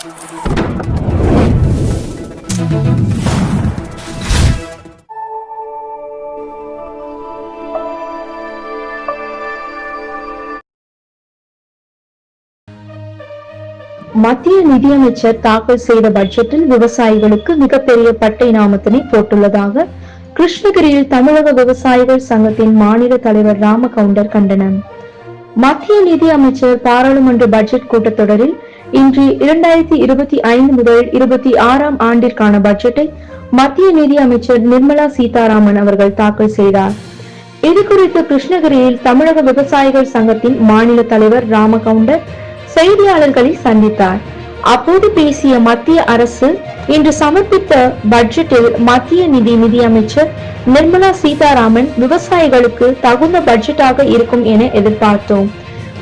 மத்திய நிதியமைச்சர் தாக்கல் செய்த பட்ஜெட்டில் விவசாயிகளுக்கு மிகப்பெரிய பட்டை நாமத்தினை போட்டுள்ளதாக கிருஷ்ணகிரியில் தமிழக விவசாயிகள் சங்கத்தின் மாநில தலைவர் ராமகவுண்டர் கண்டனம். மத்திய நிதி அமைச்சர் பாராளுமன்ற பட்ஜெட் கூட்டத்தொடரில் இன்று இரண்டாயிரத்தி இருபத்தி ஐந்து முதல் இருபத்தி ஆறாம் ஆண்டிற்கான பட்ஜெட்டை மத்திய நிதி அமைச்சர் நிர்மலா சீதாராமன் அவர்கள் தாக்கல் செய்தார். இது குறித்து கிருஷ்ணகிரியில் தமிழக விவசாயிகள் சங்கத்தின் மாநில தலைவர் ராமகவுண்டர் செய்தியாளர்களை சந்தித்தார். அப்போது பேசிய மத்திய அரசு இன்று சமர்ப்பித்த பட்ஜெட்டில் மத்திய நிதி நிதியமைச்சர் நிர்மலா சீதாராமன் விவசாயிகளுக்கு தகுந்த பட்ஜெட்டாக இருக்கும் என எதிர்பார்த்தோம்.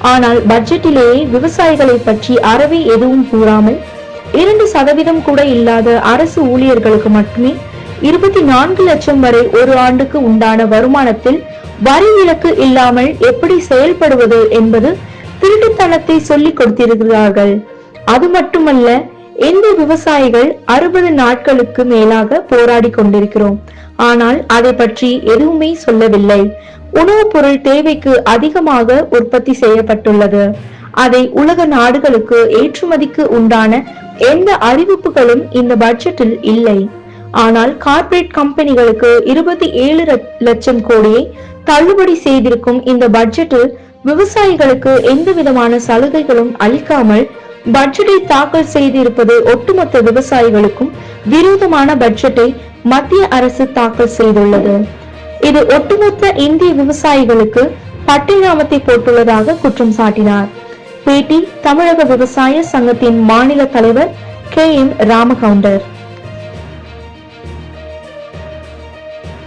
ஆனால் பட்ஜெட்டிலேயே விவசாயிகளை பற்றி அறவே எதுவும் கூறாமல் இரண்டு சதவீதம் கூட இல்லாத அரசு ஊழியர்களுக்கு மட்டுமே இருபத்தி நான்கு லட்சம் வரை ஒரு ஆண்டுக்கு உண்டான வருமானத்தில் வரி விலக்கு இல்லாமல் எப்படி செயல்படுவது என்பது திருட்டுத்தனத்தை சொல்லிக் கொடுத்திருக்கிறார்கள். அது மட்டுமல்ல இந்த விவசாயிகள் அறுபது நாட்களுக்கு மேலாக போராடி கொண்டிருக்கிறோம். ஆனால் அதை பற்றி எதுவுமே சொல்லவில்லை. உணவுப் பொருள் தேவைக்கு அதிகமாக உற்பத்தி செய்யப்பட்டுள்ளது. அதை உலக நாடுகளுக்கு ஏற்றுமதிக்கு உண்டான எந்த அறிவிப்புகளும் இந்த பட்ஜெட்டில் இல்லை. ஆனால் கார்ப்பரேட் கம்பெனிகளுக்கு இருபத்தி ஏழு லட்சம் கோடியை தள்ளுபடி செய்திருக்கும் இந்த பட்ஜெட்டில் விவசாயிகளுக்கு எந்த விதமான சலுகைகளும் அளிக்காமல் பட்ஜெட்டை தாக்கல் செய்திருப்பது ஒட்டுமொத்த விவசாயிகளுக்கும் விரோதமான பட்ஜெட்டை மத்திய அரசு தாக்கல் செய்துள்ளது. இது ஒட்டுமொத்த இந்திய விவசாயிகளுக்கு பட்டினாமத்தை போட்டுள்ளதாக குற்றம் சாட்டினார். பேட்டி தமிழக விவசாய சங்கத்தின் மாநில தலைவர் கே எம் ராமகவுண்டர்.